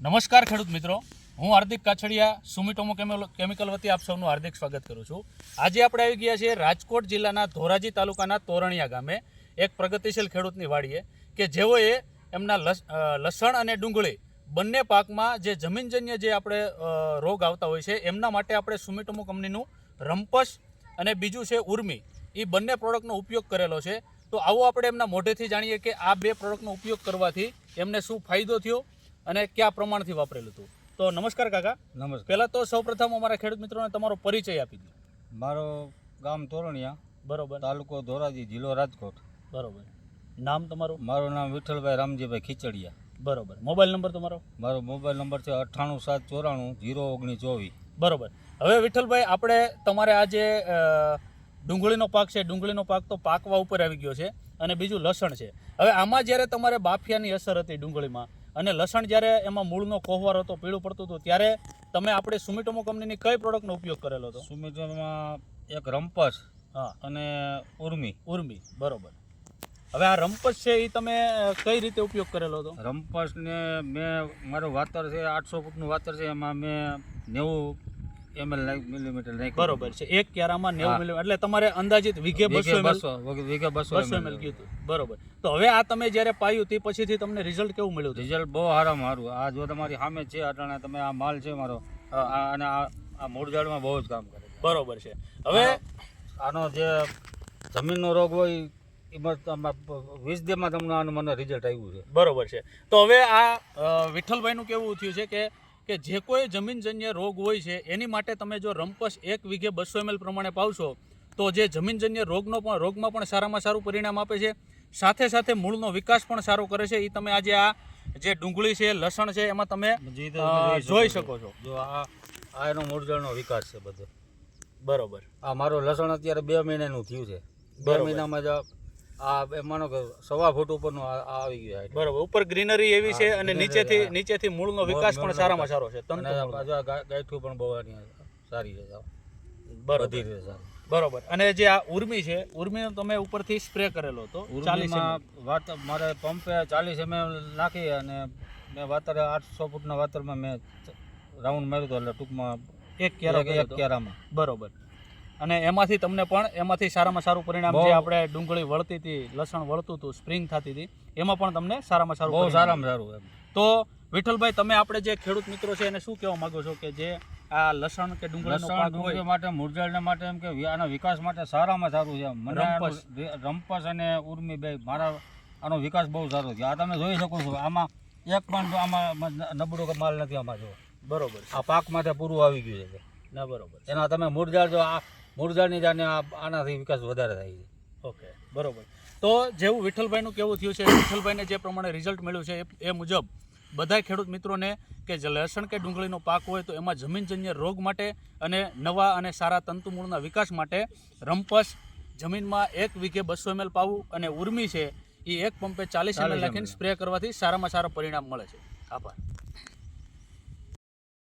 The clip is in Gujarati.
નમસ્કાર ખેડૂત મિત્રો. હું હાર્દિક કાછડિયા સુમિટોમો કેમિકલ વતી આપ સૌનું હાર્દિક સ્વાગત કરું છું. આજે આપણે આવી ગયા છીએ રાજકોટ જિલ્લાના ધોરાજી તાલુકાના તોરણિયા ગામે, એક પ્રગતિશીલ ખેડૂતની વાડીએ, કે જેઓએ એમના લસ- લસણ અને ડુંગળી બંને પાકમાં જે જમીનજન્ય જે આપણે રોગ આવતા હોય છે, એમના માટે આપણે સુમિટોમો કંપનીનું રંપસ અને બીજું છે ઉર્મી એ બંને પ્રોડક્ટનો ઉપયોગ કરેલો છે. તો આવો આપણે એમના મોઢેથી જાણીએ કે આ બે પ્રોડક્ટનો ઉપયોગ કરવાથી એમને શું ફાયદો થયો અને કયા પ્રમાણથી વાપરેલું હતું? તો નમસ્કાર કાકા. નમસ્કાર. પહેલાં તો સૌપ્રથમ અમારા ખેડૂત મિત્રોને તમારો પરિચય આપી દો. મારો ગામ તોરણિયા બરોબર. તાલુકો ધોરાજી જિલ્લો રાજકોટ. બરોબર. નામ તમારું? મારું નામ વિઠ્ઠલભાઈ રામજીભાઈ ખીચડિયા. બરોબર. મોબાઈલ નંબર તમારો? મારો મોબાઈલ નંબર છે અઠ્ઠાણું સાત ચોરાણું જીરો ઓગણીસ ચોવીસ. બરોબર. હવે વિઠ્ઠલભાઈ આપણે તમારે આ જે ડુંગળીનો પાક છે. ડુંગળીનો પાક તો પાકવા ઉપર આવી ગયો છે અને બીજું લસણ છે. હવે આમાં જ્યારે તમારે બાફિયાની અસર હતી ડુંગળીમાં અને લસણ જ્યારે એમાં મૂળનો કોહવાર હતો પીળું પડતું હતું ત્યારે તમે આપણે સુમિટોમો કંપનીની કઈ પ્રોડક્ટનો ઉપયોગ કરેલો હતો? સુમિટોમાં એક રંપસ હા. અને ઉર્મી. ઉર્મી બરોબર. હવે આ રંપસ છે એ તમે કઈ રીતે ઉપયોગ કરેલો હતો? રંપસને મેં મારું વાતર છે આઠસો ફૂટનું વાતર છે એમાં મેં નેવું એમએલ મિલીમીટર નાખ્યું. બરોબર છે. એક ક્યારામાં નેવું હા. મિલી એટલે તમારે અંદાજિત વીઘે બસો બસો વીઘે બસો બસો એમએલ કીધું. બરોબર. તો હવે આ તમે જ્યારે પાયું તે પછીથી તમને રિઝલ્ટ કેવું મળ્યું રિઝલ્ટ બહુ સારા મારું. આ જો તમારી સામે છે અટાણે તમે આ માલ છે મારો આ અને આ આ મૂળઝાડમાં બહુ જ કામ કરે બરોબર છે. હવે આનો જે જમીનનો રોગ હોય વીસ દેમાં તમને આનું મને રિઝલ્ટ આવ્યું છે. બરોબર છે. તો હવે આ વિઠ્ઠલભાઈનું કેવું થયું છે કે કે જે કોઈ જમીનજન્ય રોગ હોય છે એની માટે તમે જો રમપસ એક વીઘે બસો એમએલ પ્રમાણે પાવશો તો જે જમીનજન્ય રોગનો પણ રોગમાં પણ સારામાં સારું પરિણામ આપે છે. સાથે સાથે મૂળનો વિકાસ પણ સારો કરે છે. એ તમે આજે આ જે ડુંગળી છે લસણ છે એમાં તમે જોઈ શકો છો. જો આ આ એનો મૂળજળનો વિકાસ છે બધો. બરોબર. આ મારો લસણ અત્યારે બે મહિનાનું થયું છે. બે મહિનામાં જ આ માનો કે સવા ફૂટ ઉપરનું આવી ગયો બરાબર. ઉપર ગ્રીનરી એવી છે અને નીચેથી નીચેથી મૂળનો વિકાસ પણ સારામાં સારો છે. તંતુ આ પણ બહુ સારી છે બરાબર. બરોબર. અને જે આ ઉર્મી છે ઉર્મીનો તમે ઉપરથી સ્પ્રે કરેલો હતો ચાલીસ ઉર્મીમાં વાત મારે પંપે ચાલીસ એમ નાખી અને મેં વાતરે આઠસો ફૂટના વાતરમાં મેં રાઉન્ડ માર્યું હતું એટલે ટૂંકમાં એક ક્યારો એક-. ક્યારામાં બરોબર. અને એમાંથી તમને પણ એમાંથી સારામાં સારું પરિણામ જે આપણે ડુંગળી વળતી હતી લસણ વળતું હતું સ્પ્રિંગ થતી હતી એમાં પણ તમને સારામાં સારું બહુ સારામાં સારું તો વિઠ્ઠલભાઈ તમે આપણે જે ખેડૂત મિત્રો છે એને શું કહેવા માંગો છો કે જે આ લસણ કે ડુંગળીનો પાક ડુંગળી હોય? માટે મૂળઝાડને માટે એમ કે આના વિકાસ માટે સારામાં સારું છે રંપસ. રંપસ અને ઉર્મીભાઈ મારા આનો વિકાસ બહુ સારો છે. આ તમે જોઈ શકો છો આમાં એક પણ આમાં નબળો માલ નથી આમાં જો. બરોબર આ પાક માટે પૂરું આવી ગયું છે. ના બરોબર એના તમે મૂળઝાડ જો આ મૂળઝાડની જાને આ આનાથી વિકાસ વધારે થાય છે. ઓકે બરોબર. તો જેવું વિઠ્ઠલભાઈનું કેવું થયું છે વિઠ્ઠલભાઈને જે પ્રમાણે રિઝલ્ટ મળ્યું છે એ- મુજબ બધા ખેડૂત મિત્રોને કે જે લસણ કે ડુંગળીનો પાક હોય તો એમાં જમીનજન્ય રોગ માટે અને નવા અને સારા તંતુમૂળના વિકાસ માટે રંપસ જમીનમાં એક વીઘે બસો એમએલ પાવું અને ઉર્મી છે એ એક પંપે ચાલીસ એમએલ 40 નાખીને સ્પ્રે કરવાથી સારામાં સારા પરિણામ મળે છે. આભાર.